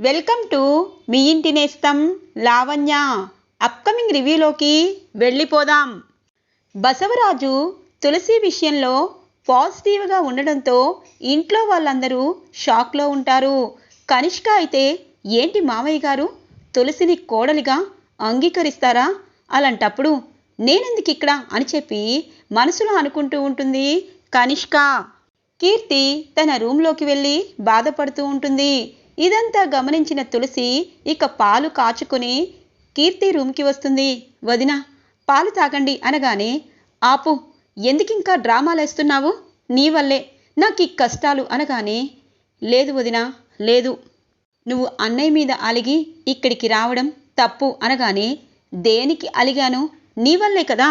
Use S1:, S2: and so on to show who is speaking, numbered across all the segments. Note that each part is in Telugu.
S1: వెల్కమ్ టు మీ ఇంటి నేస్తం లావణ్య. అప్కమింగ్ రివ్యూలోకి వెళ్ళిపోదాం. బసవరాజు తులసి విషయంలో పాజిటివ్గా ఉండడంతో ఇంట్లో వాళ్ళందరూ షాక్లో ఉంటారు. కనిష్క అయితే ఏంటి మావయ్య గారు? తులసిని కోడలిగా అంగీకరిస్తారా? అలాంటప్పుడు నేనెందుకు ఇక్కడ అని చెప్పి మనసులో అనుకుంటూ ఉంటుంది కనిష్క. కీర్తి తన రూంలోకి వెళ్ళి బాధపడుతూ ఉంటుంది. ఇదంతా గమనించిన తులసి ఇక పాలు కాచుకుని కీర్తి రూమ్కి వస్తుంది. వదిన పాలు తాగండి అనగానే ఆపు ఎందుకింకా డ్రామాలేస్తున్నావు? నీ వల్లే. నాకు ఈ కష్టాలు అనగానే లేదు వదిన లేదు. నువ్వు అన్నయ్య మీద అలిగి ఇక్కడికి రావడం తప్పు అనగానే దేనికి అలిగాను? నీ వల్లే కదా.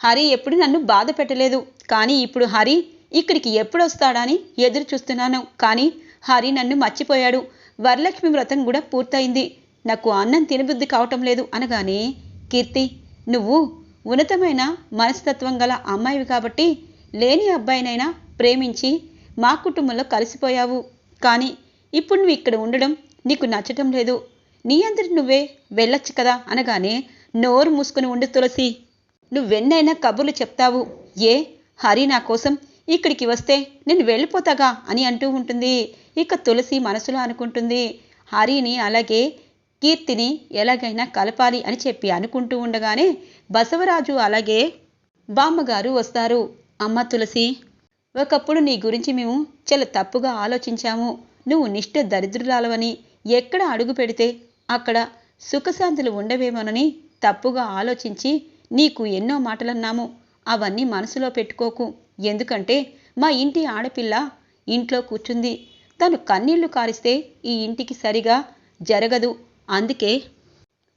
S1: హరి ఎప్పుడు నన్ను బాధ పెట్టలేదు. కానీ ఇప్పుడు హరి ఇక్కడికి ఎప్పుడు వస్తాడని ఎదురు చూస్తున్నాను కానీ హరి నన్ను మర్చిపోయాడు. వరలక్ష్మి వ్రతం కూడా పూర్తయింది. నాకు అన్నం తినబుద్ధి కావటం లేదు అనగానే కీర్తి నువ్వు ఉన్నతమైన మనస్తత్వం గల అమ్మాయివి కాబట్టి లేని అబ్బాయినైనా ప్రేమించి మా కుటుంబంలో కలిసిపోయావు. కానీ ఇప్పుడు నువ్వు ఇక్కడ ఉండడం నీకు నచ్చటం లేదు. నీ అందరి నువ్వే వెళ్ళొచ్చు కదా అనగానే నోరు మూసుకుని ఉండు తులసి. నువ్వెన్నైనా కబుర్లు చెప్తావు. ఏ? హరి నా కోసం ఇక్కడికి వస్తే నేను వెళ్ళిపోతాగా అని అంటూ ఉంటుంది. ఇక తులసి మనసులో అనుకుంటుంది. హరిని అలాగే కీర్తిని ఎలాగైనా కలపాలి అని చెప్పి అనుకుంటూ ఉండగానే బసవరాజు అలాగే బామ్మగారు వస్తారు. అమ్మ తులసి ఒకప్పుడు నీ గురించి మేము చాలా తప్పుగా ఆలోచించాము. నువ్వు నిష్ఠ దరిద్రురాలవని ఎక్కడ అడుగు పెడితే అక్కడ సుఖశాంతులు ఉండవేమోనని తప్పుగా ఆలోచించి నీకు ఎన్నో మాటలన్నాము. అవన్నీ మనసులో పెట్టుకోకు. ఎందుకంటే మా ఇంటి ఆడపిల్ల ఇంట్లో కూర్చుంది. తను కన్నీళ్ళు కారిస్తే ఈ ఇంటికి సరిగా జరగదు. అందుకే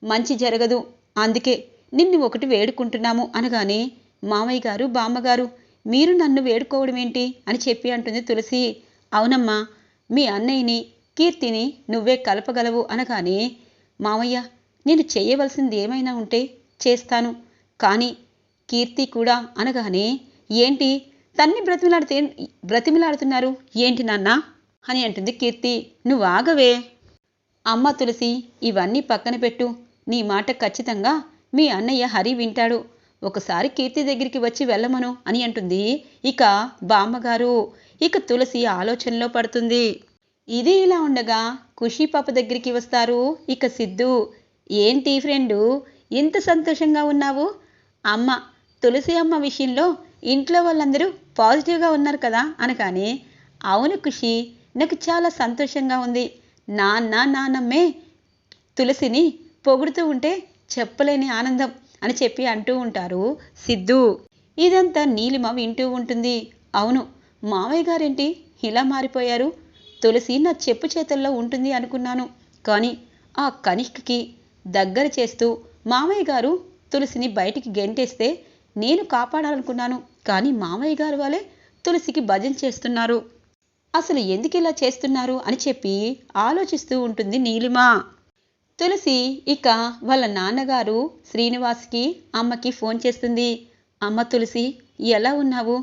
S1: మంచి జరగదు. అందుకే నిన్ను ఒకటి వేడుకుంటున్నాము అనగానే మామయ్య గారు బామ్మగారు మీరు నన్ను వేడుకోవడం ఏంటి? అని చెప్పి అంటుంది తులసి. అవునమ్మా మీ అన్నయ్యని కీర్తిని నువ్వే కలపగలవు అనగానే మామయ్య నేను చేయవలసింది ఏమైనా ఉంటే చేస్తాను. కానీ కీర్తి కూడా అనగానే ఏంటి? తన్ని బ్రతిమిలాడితే బ్రతిమిలాడుతున్నారు. ఏంటి నాన్న? అని అంటుంది కీర్తి. నువ్వు ఆగవే. అమ్మ తులసి ఇవన్నీ పక్కన పెట్టు. నీ మాట ఖచ్చితంగా మీ అన్నయ్య హరి వింటాడు. ఒకసారి కీర్తి దగ్గరికి వచ్చి వెళ్ళమను అని అంటుంది. ఇక బామ్మగారు ఇక తులసి ఆలోచనలో పడుతుంది. ఇది ఇలా ఉండగా ఖుషి పాప దగ్గరికి వస్తారు. ఇక సిద్ధు ఏంటి ఫ్రెండు ఇంత సంతోషంగా ఉన్నావు? అమ్మ తులసి అమ్మ విషయంలో ఇంట్లో వాళ్ళందరూ పాజిటివ్గా ఉన్నారు కదా అనగానే అవును ఖుషి నాకు చాలా సంతోషంగా ఉంది. నాన్న నాన్నమ్మే తులసిని పొగుడుతూ ఉంటే చెప్పలేని ఆనందం అని చెప్పి అంటూ ఉంటారు సిద్ధు. ఇదంతా నీలిమ వింటూ ఉంటుంది. అవును మావయ్య గారేంటి ఇలా మారిపోయారు? తులసి నా చెప్పు చేతుల్లో ఉంటుంది అనుకున్నాను. కానీ ఆ కనిష్కి దగ్గర చేస్తూ మామయ్య గారు తులసిని బయటికి గెంటేస్తే నేను కాపాడాలనుకున్నాను. కానీ మామయ్య గారు వాళ్ళే తులసికి భజన చేస్తున్నారు. అసలు ఎందుకు ఇలా చేస్తున్నారు అని చెప్పి ఆలోచిస్తూ ఉంటుంది నీలిమ. తులసి ఇక వాళ్ళ నాన్నగారు శ్రీనివాస్కి అమ్మకి ఫోన్ చేస్తుంది. అమ్మ తులసి ఎలా ఉన్నావు?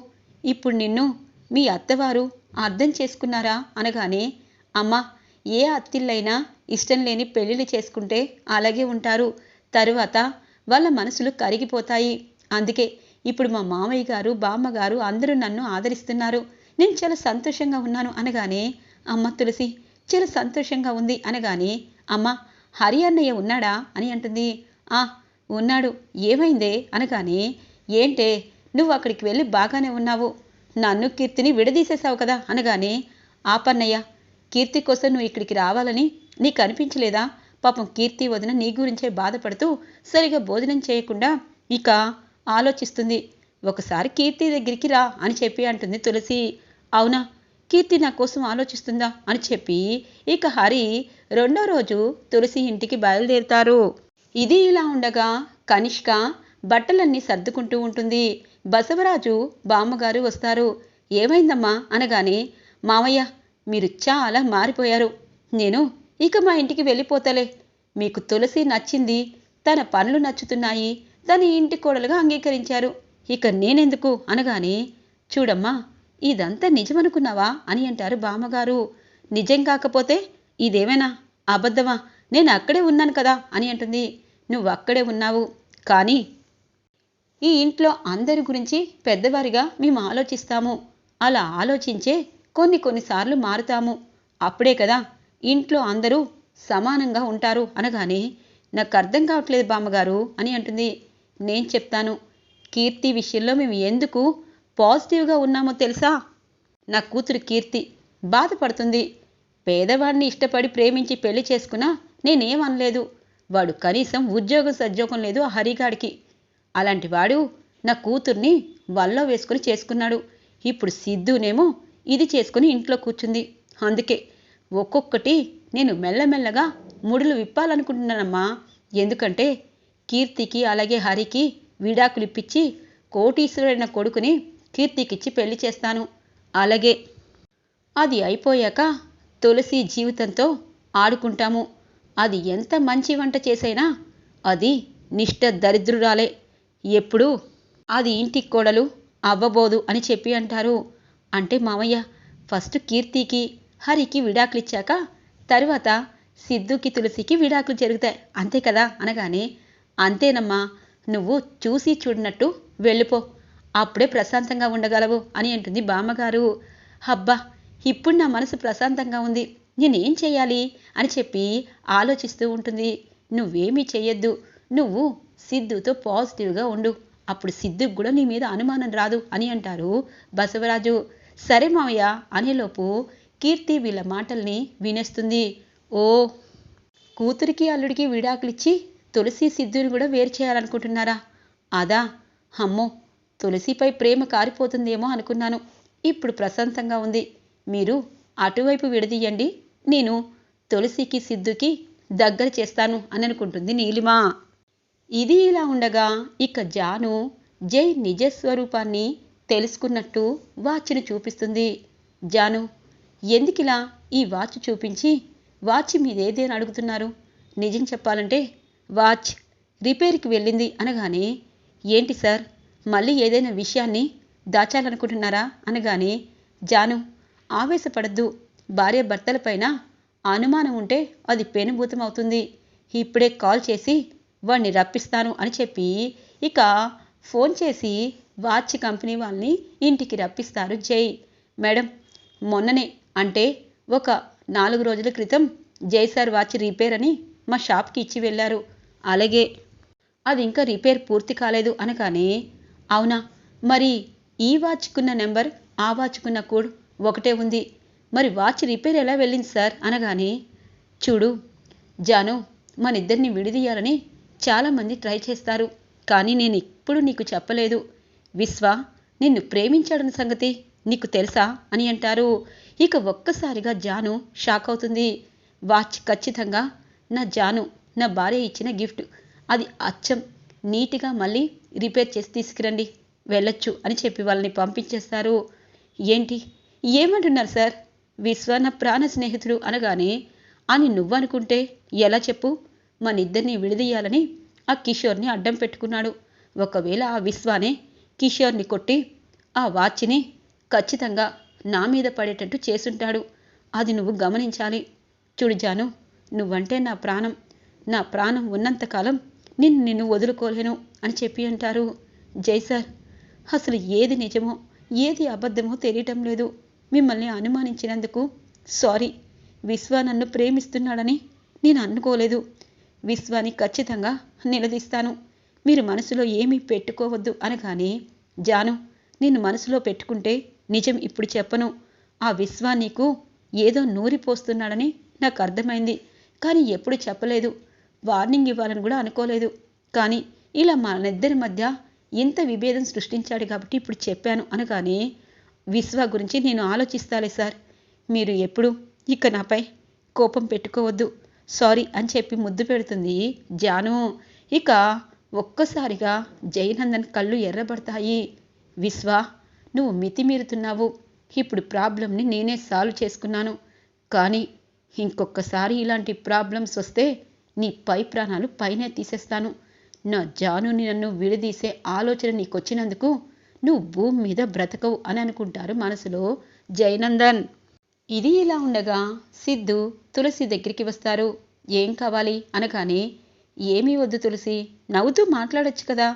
S1: ఇప్పుడు నిన్ను మీ అత్తవారు అర్థం చేసుకున్నారా? అనగానే అమ్మ ఏ అత్తిళ్ళైనా ఇష్టం లేని పెళ్ళిళ్ళు చేసుకుంటే అలాగే ఉంటారు. తరువాత వాళ్ళ మనసులు కరిగిపోతాయి. అందుకే ఇప్పుడు మా మామయ్య గారు బామ్మగారు అందరూ నన్ను ఆదరిస్తున్నారు. నేను చాలా సంతోషంగా ఉన్నాను అనగానే అమ్మ తులసి చాలా సంతోషంగా ఉంది అనగానే అమ్మ హరి అన్నయ్య ఉన్నాడా అని అంటుంది. ఆ ఉన్నాడు. ఏమైందే? అనగానే ఏంటే? నువ్వు అక్కడికి వెళ్ళి బాగానే ఉన్నావు. నన్ను కీర్తిని విడదీసేశావు కదా? అనగానే ఆపన్నయ్య కీర్తి కోసం నువ్వు ఇక్కడికి రావాలని నీకు అనిపించలేదా? పాపం కీర్తి వదిన నీ గురించే బాధపడుతూ సరిగా భోజనం చేయకుండా ఇక ఆలోచిస్తుంది. ఒకసారి కీర్తి దగ్గరికి రా అని చెప్పి అంటుంది తులసి. అవునా? కీర్తి నా కోసం ఆలోచిస్తుందా? అని చెప్పి ఇక హరి రెండో రోజు తులసి ఇంటికి బయలుదేరుతారు. ఇది ఇలా ఉండగా కనిష్క బట్టలన్నీ సర్దుకుంటూ ఉంటుంది. బసవరాజు బామ్మగారు వస్తారు. ఏమైందమ్మా? అనగానే మామయ్య మీరు చాలా మారిపోయారు. నేను ఇక మా ఇంటికి వెళ్ళిపోతలే. మీకు తులసి నచ్చింది తన పనులు నచ్చుతున్నాయి. తన ఇంటి కోడలుగా అంగీకరించారు. ఇక నేనెందుకు? అనగానే చూడమ్మా ఇదంతా నిజమనుకున్నావా? అని అంటారు బామ్మగారు. నిజం కాకపోతే ఇదేమైనా? అబద్ధమా? నేను అక్కడే ఉన్నాను కదా? అని అంటుంది. నువ్వు అక్కడే ఉన్నావు. కానీ ఈ ఇంట్లో అందరి గురించి పెద్దవారిగా మేము ఆలోచిస్తాము. అలా ఆలోచించే కొన్ని కొన్నిసార్లు మారుతాము. అప్పుడే కదా ఇంట్లో అందరూ సమానంగా ఉంటారు అనగానే నాకు అర్థం కావట్లేదు బామ్మగారు అని అంటుంది. నేను చెప్తాను. కీర్తి విషయంలో మేము ఎందుకు పాజిటివ్గా ఉన్నామో తెలుసా? నా కూతురు కీర్తి బాధపడుతుంది. పేదవాడిని ఇష్టపడి ప్రేమించి పెళ్ళి చేసుకున్నా నేనేం అనలేదు వాడు కనీసం ఉద్యోగం సద్యోగం లేదు ఆ హరిగాడికి. అలాంటి వాడు నా కూతుర్ని వల్లో వేసుకుని చేసుకున్నాడు. ఇప్పుడు సిద్ధునేమో ఇది చేసుకుని ఇంట్లో కూర్చుంది. అందుకే ఒక్కొక్కటి నేను మెల్లమెల్లగా ముడులు విప్పాలనుకుంటున్నానమ్మా. ఎందుకంటే కీర్తికి అలాగే హరికి విడాకులు ఇప్పించి కోటీశ్వరుడైన కొడుకుని కీర్తికిచ్చి పెళ్ళి చేస్తాను. అలాగే అది అయిపోయాక తులసి జీవితంతో ఆడుకుంటాము. అది ఎంత మంచి వంట చేసైనా అది నిష్ట దరిద్రురాలే. ఎప్పుడు అది ఇంటికి కోడలు అవ్వబోదు అని చెప్పి అంటారు. అంటే మామయ్య ఫస్ట్ కీర్తికి హరికి విడాకులు ఇచ్చాక తర్వాత సిద్ధుకి తులసికి విడాకులు జరుగుతాయి. అంతే కదా అనగానే అంతేనమ్మా నువ్వు చూసి చూడనట్టు వెళ్ళిపో. అప్పుడే ప్రశాంతంగా ఉండగలవు అని అంటుంది బామ్మగారు. హబ్బా ఇప్పుడు నా మనసు ప్రశాంతంగా ఉంది. నేనేం చేయాలి అని చెప్పి ఆలోచిస్తూ ఉంటుంది. నువ్వేమీ చేయొద్దు నువ్వు సిద్ధుతో పాజిటివ్గా ఉండు. అప్పుడు సిద్ధుకు కూడా నీ మీద అనుమానం రాదు అని అంటారు బసవరాజు. సరే మామయ్య అనేలోపు కీర్తి వీళ్ళ మాటల్ని వినేస్తుంది. ఓ కూతురికి అల్లుడికి విడాకులిచ్చి తులసి సిద్ధుని కూడా వేరు చేయాలనుకుంటున్నారా? అదా అమ్మో తులసిపై ప్రేమ కారిపోతుందేమో అనుకున్నాను. ఇప్పుడు ప్రశాంతంగా ఉంది. మీరు అటువైపు విడదీయండి. నేను తులసికి సిద్ధుకి దగ్గర చేస్తాను అని అనుకుంటుంది నీలిమ. ఇది ఇలా ఉండగా ఇక జాను జై నిజస్వరూపాన్ని తెలుసుకున్నట్టు వాచ్ని చూపిస్తుంది. జాను ఎందుకిలా ఈ వాచ్ చూపించి వాచ్ మీదేదేని అడుగుతున్నారు? నిజం చెప్పాలంటే వాచ్ రిపేర్కి వెళ్ళింది అనగానే ఏంటి సార్? మళ్ళీ ఏదైనా విషయాన్ని దాచాలనుకుంటున్నారా? అనగానే జాను ఆవేశపడద్దు. భార్య భర్తలపైన అనుమానం ఉంటే అది పెనుభూతం అవుతుంది. ఇప్పుడే కాల్ చేసి వాడిని రప్పిస్తాను అని చెప్పి ఇక ఫోన్ చేసి వాచ్ కంపెనీ వాళ్ళని ఇంటికి రప్పిస్తారు జై. మేడం మొన్ననే అంటే ఒక నాలుగు రోజుల క్రితం జై సార్ వాచ్ రిపేర్ అని మా షాప్కి ఇచ్చి వెళ్ళారు. అలాగే అది ఇంకా రిపేర్ పూర్తి కాలేదు అనగానే అవునా? మరి ఈ వాచ్కున్న నెంబర్ ఆ వాచ్కున్న కోడ్ ఒకటే ఉంది. మరి వాచ్ రిపేర్ ఎలా వెళ్ళింది సార్? అనగానే చూడు జాను మన ఇద్దరిని విడిదీయాలని చాలామంది ట్రై చేస్తారు కానీ నేను ఇప్పుడు నీకు చెప్పలేదు. విశ్వ నిన్ను ప్రేమించాడన్న సంగతి నీకు తెలుసా? అని అంటారు. ఇక ఒక్కసారిగా జాను షాక్ అవుతుంది. వాచ్ ఖచ్చితంగా నా జాను. నా భార్య ఇచ్చిన గిఫ్ట్. అది అచ్చం. నీట్గా మళ్ళీ రిపేర్ చేసి తీసుకురండి. వెళ్ళొచ్చు అని చెప్పి వాళ్ళని పంపించేస్తారు. ఏంటి? ఏమంటున్నారు సార్? విశ్వ నా ప్రాణ స్నేహితుడు అనగానే అని నువ్వనుకుంటే ఎలా చెప్పు? మన ఇద్దరిని విడదీయాలని ఆ కిషోర్ని అడ్డం పెట్టుకున్నాడు. ఒకవేళ ఆ విశ్వానే కిషోర్ని కొట్టి ఆ వాచ్ని ఖచ్చితంగా నా మీద పడేటట్టు చేసుంటాడు. అది నువ్వు గమనించాలి. చూడు జాను నువ్వంటే నా ప్రాణం. నా ప్రాణం ఉన్నంతకాలం నిన్ను నిన్ను వదులుకోలేను అని చెప్పి అంటారు. జై సార్ అసలు ఏది నిజమో ఏది అబద్ధమో తెలియటం లేదు. మిమ్మల్ని అనుమానించినందుకు సారీ. విశ్వ నన్ను ప్రేమిస్తున్నాడని నేను అనుకోలేదు. విశ్వాని ఖచ్చితంగా నిలదీస్తాను. మీరు మనసులో ఏమీ పెట్టుకోవద్దు అనగానే జాను నిన్ను మనసులో పెట్టుకుంటే నిజం ఇప్పుడు చెప్పను. ఆ విశ్వా నీకు ఏదో నూరిపోస్తున్నాడని నాకు అర్థమైంది కానీ ఎప్పుడు చెప్పలేదు. వార్నింగ్ ఇవ్వాలని కూడా అనుకోలేదు. కానీ ఇలా మనిద్దరి మధ్య ఇంత విభేదం సృష్టించాడు కాబట్టి ఇప్పుడు చెప్పాను అనగానే విశ్వ గురించి నేను ఆలోచిస్తాలే సార్. మీరు ఎప్పుడు ఇక నాపై కోపం పెట్టుకోవద్దు. సారీ అని చెప్పి ముద్దు పెడుతుంది జాను. ఇక ఒక్కసారిగా జయనందన్ కళ్ళు ఎర్రబడతాయి. విశ్వ నువ్వు మితిమీరుతున్నావు. ఇప్పుడు ప్రాబ్లంని నేనే సాల్వ్ చేసుకున్నాను. కానీ ఇంకొకసారి ఇలాంటి ప్రాబ్లమ్స్ వస్తే నీ పై ప్రాణాలు పైనే తీసేస్తాను. నా జానుని నన్ను విడదీసే ఆలోచన నీకొచ్చినందుకు నువ్వు భూమి మీద బ్రతకవు అని అనుకుంటారు మనసులో జయనందన్. ఇది ఇలా ఉండగా సిద్ధు తులసి దగ్గరికి వస్తారు. ఏం కావాలి అనగానే ఏమీ వద్దు తులసి నవ్వుతూ మాట్లాడొచ్చు కదా.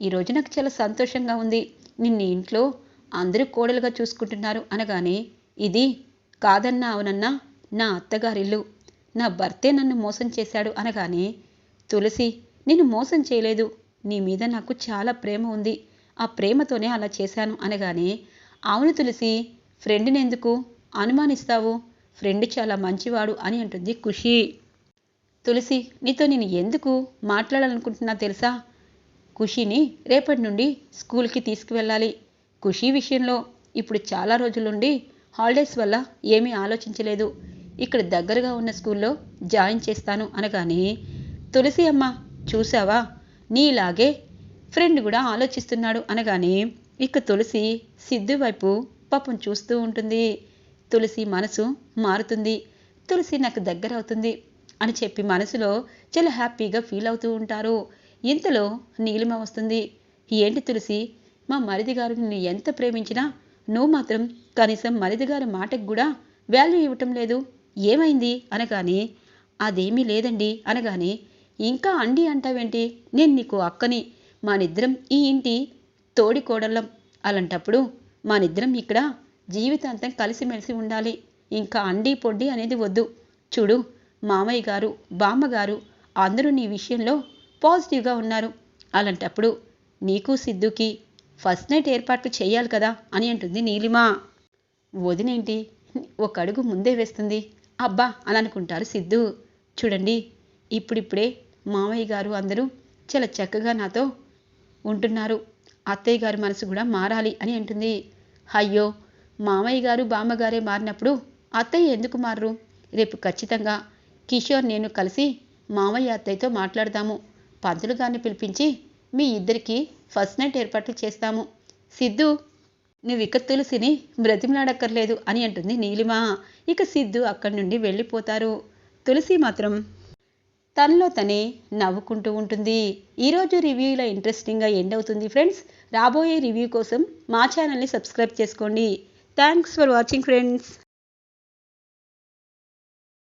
S1: ఈరోజు నాకు చాలా సంతోషంగా ఉంది. నిన్న ఇంట్లో అందరూ కోడలుగా చూసుకుంటున్నారు అనగానే ఇది కాదన్నా అవునన్నా నా అత్తగారిల్లు. నా భర్తే నన్ను మోసం చేశాడు అనగానే తులసి నేను మోసం చేయలేదు. నీ మీద నాకు చాలా ప్రేమ ఉంది. ఆ ప్రేమతోనే అలా చేశాను అనగానే అవును తులసి ఫ్రెండ్ని ఎందుకు అనుమానిస్తావు? ఫ్రెండ్ చాలా మంచివాడు అని అంటుంది ఖుషి. తులసి నీతో నేను ఎందుకు మాట్లాడాలనుకుంటున్నా తెలుసా? ఖుషిని రేపటి నుండి స్కూల్కి తీసుకువెళ్ళాలి. ఖుషి విషయంలో ఇప్పుడు చాలా రోజుల నుండి హాలిడేస్ వల్ల ఏమీ ఆలోచించలేదు. ఇక్కడ దగ్గరగా ఉన్న స్కూల్లో జాయిన్ చేస్తాను అనగానే తులసి అమ్మ చూసావా నీలాగే ఫ్రెండ్ కూడా ఆలోచిస్తున్నాడు అనగానే ఇక తులసి సిద్ధు వైపు పాపం చూస్తూ ఉంటుంది. తులసి మనసు మారుతుంది. తులసి నాకు దగ్గర అవుతుంది అని చెప్పి మనసులో చాలా హ్యాపీగా ఫీల్ అవుతూ ఉంటారు. ఇంతలో నీలిమ వస్తుంది. ఏంటి తులసి మా మరిది గారు నిన్ను ఎంత ప్రేమించినా నువ్వు మాత్రం కనీసం మరిది గారి మాటకు కూడా వాల్యూ ఇవ్వటం లేదు. ఏమైంది? అనగానే అదేమీ లేదండి. అనగానే ఇంకా అండి అంటావేంటి? నేను నీకు అక్కని మానిద్దరం ఈ ఇంటి తోడి కోడళ్ళం అలాంటప్పుడు మానిద్దరం ఇక్కడ జీవితాంతం కలిసిమెలిసి ఉండాలి. ఇంకా అండి పొడ్డి అనేది వద్దు. చూడు మామయ్య గారు బామ్మగారు అందరూ నీ విషయంలో పాజిటివ్గా ఉన్నారు. అలాంటప్పుడు నీకు సిద్ధుకి ఫస్ట్ నైట్ ఏర్పాట్లు చేయాలి కదా అని అంటుంది నీలిమ. వదినేంటి ఒక అడుగు ముందే వేస్తుంది. అబ్బా అని అనుకుంటారు సిద్ధు. చూడండి ఇప్పుడిప్పుడే మామయ్య గారు అందరూ చాలా చక్కగా నాతో ఉంటున్నారు. అత్తయ్య గారి మనసు కూడా మారాలి అని అంటుంది. అయ్యో మామయ్య గారు బామ్మగారే మారినప్పుడు అత్తయ్య ఎందుకు మారరు? రేపు ఖచ్చితంగా కిషోర్ నేను కలిసి మామయ్య అత్తయ్యతో మాట్లాడదాము. పంతులు గారిని పిలిపించి మీ ఇద్దరికి ఫస్ట్ నైట్ ఏర్పాట్లు చేస్తాము. సిద్ధు నువ్వు ఇక తులసిని బ్రతిమలాడక్కర్లేదు అని అంటుంది నీలిమ. ఇక సిద్ధు అక్కడి నుండి వెళ్ళిపోతారు. తులసి మాత్రం తనలో తనే నవ్వుకుంటూ ఉంటుంది. ఈరోజు రివ్యూ ఇలా ఇంట్రెస్టింగ్గా ఎండ్ అవుతుంది ఫ్రెండ్స్. రాబోయే రివ్యూ కోసం మా ఛానల్ని సబ్స్క్రైబ్ చేసుకోండి. Thanks for watching friends.